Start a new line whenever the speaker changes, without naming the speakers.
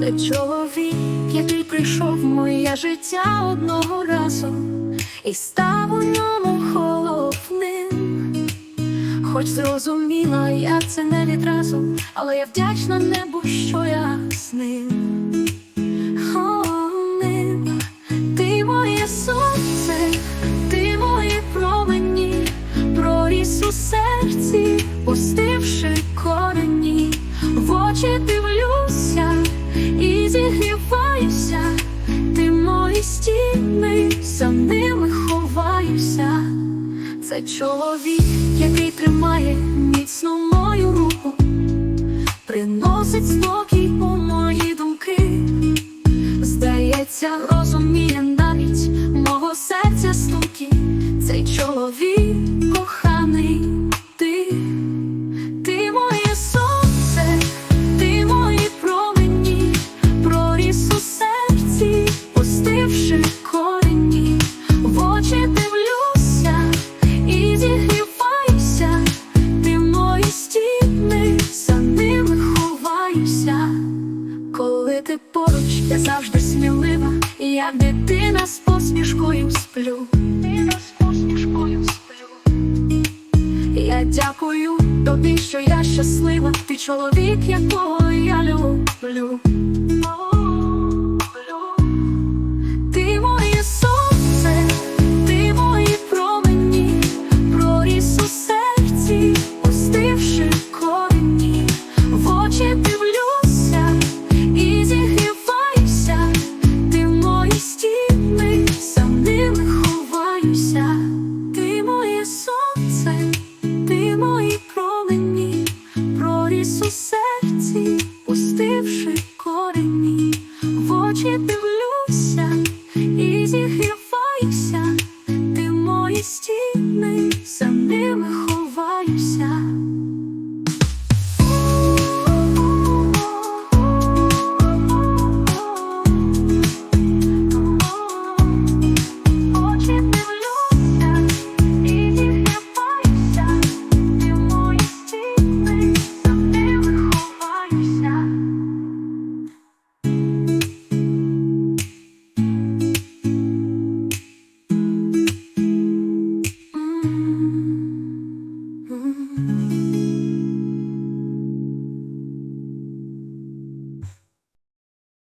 Це чоловік, який прийшов в моє життя одного разу і став у ньому холодним. Хоч зрозуміла, я це не відразу, але я вдячна небу, що я з ним. Ти моє сонце, ти моє промені, проріс у серці. Пусти стіни, за ними ховаюся. Це чоловік, який тримає міцно мою руку, приносить спокій у мої думки. Здається, розуміє навіть мого серця стуки. Цей чоловік посмішкою сплю. Дитина з посмішкою сплю. Я дякую тобі, що я щаслива, ти чоловік, якого я люблю. ріс серці, пустивши корені, в очі дивлюся.